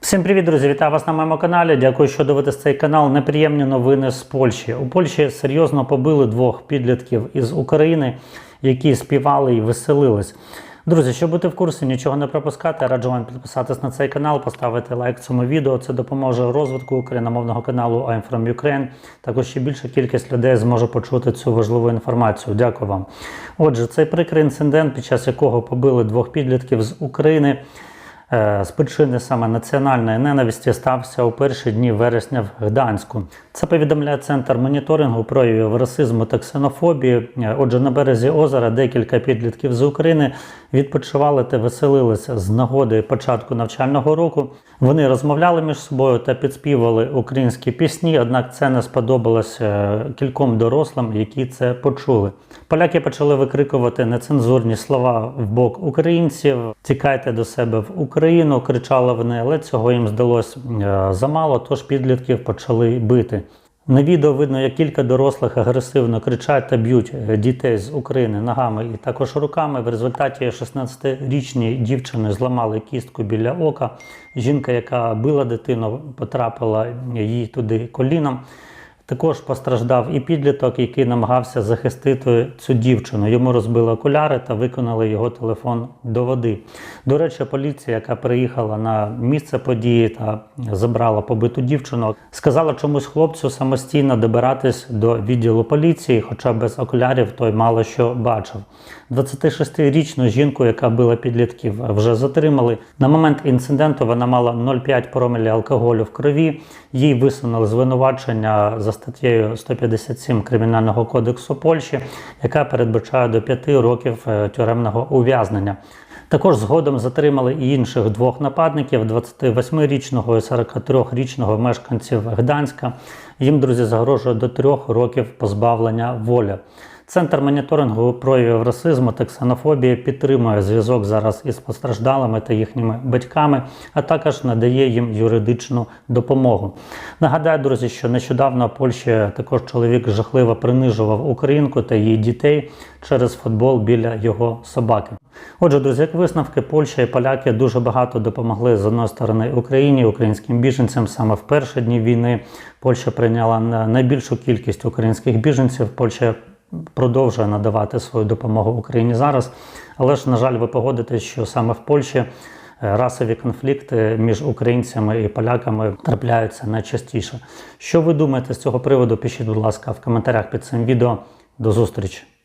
Всім привіт, друзі! Вітаю вас на моєму каналі. Дякую, що дивитесь цей канал. Неприємні новини з Польщі. У Польщі серйозно побили двох підлітків із України, які співали і веселились. Друзі, щоб бути в курсі, нічого не пропускати, раджу вам підписатись на цей канал, поставити лайк цьому відео. Це допоможе розвитку україномовного каналу I'm from Ukraine. Також ще більша кількість людей зможе почути цю важливу інформацію. Дякую вам. Отже, цей прикрий інцидент, під час якого побили двох підлітків з України. Е, з причини саме національної ненависті стався у перші дні вересня в Гданську. Це повідомляє центр моніторингу проявів расизму та ксенофобії. Е, Отже, на березі озера декілька підлітків з України відпочивали та веселилися з нагоди початку навчального року. Вони розмовляли між собою та підспівували українські пісні, однак це не сподобалось е, кільком дорослим, які це почули. Поляки почали викрикувати нецензурні слова в бок українців. Тікайте до себе в Україну, кричали вони, але цього їм здалося е, замало, тож підлітків почали бити. На відео видно, як кілька дорослих агресивно кричать та б'ють дітей з України ногами і також руками. В результаті 16-річній дівчини зламали кістку біля ока. Жінка, яка била дитину, потрапила їй туди коліном. Також постраждав і підліток, який намагався захистити цю дівчину. Йому розбили окуляри та виконали його телефон до води. До речі, поліція, яка приїхала на місце події та забрала побиту дівчину, сказала чомусь хлопцю самостійно добиратись до відділу поліції, хоча без окулярів той мало що бачив. 26-річну жінку, яка била підлітків, вже затримали. На момент інциденту вона мала 0,5 промілі алкоголю в крові. Їй висунули звинувачення за статтєю 157 Кримінального кодексу Польщі, яка передбачає до 5 років е, тюремного ув'язнення. Також згодом затримали і інших двох нападників: 28-річного і 43-річного мешканців Гданська. Їм, друзі, загрожує до трьох років позбавлення волі. Центр моніторингу проявів расизму та ксенофобії підтримує зв'язок зараз із постраждалими та їхніми батьками, а також надає їм юридичну допомогу. Нагадаю, друзі, що нещодавно в Польщі також чоловік жахливо принижував українку та її дітей через футбол біля його собаки. Отже, друзі, як висновки, Польща і поляки дуже багато допомогли з одної сторони Україні, українським біженцям. Саме в перші дні війни Польща прийняла найбільшу кількість українських біженців. Польща продовжує надавати свою допомогу Україні зараз. Але ж, на жаль, ви погодитесь, що саме в Польщі е, расові конфлікти між українцями і поляками трапляються найчастіше. Що ви думаєте з цього приводу? Пишіть, будь ласка, в коментарях під цим відео. До зустрічі!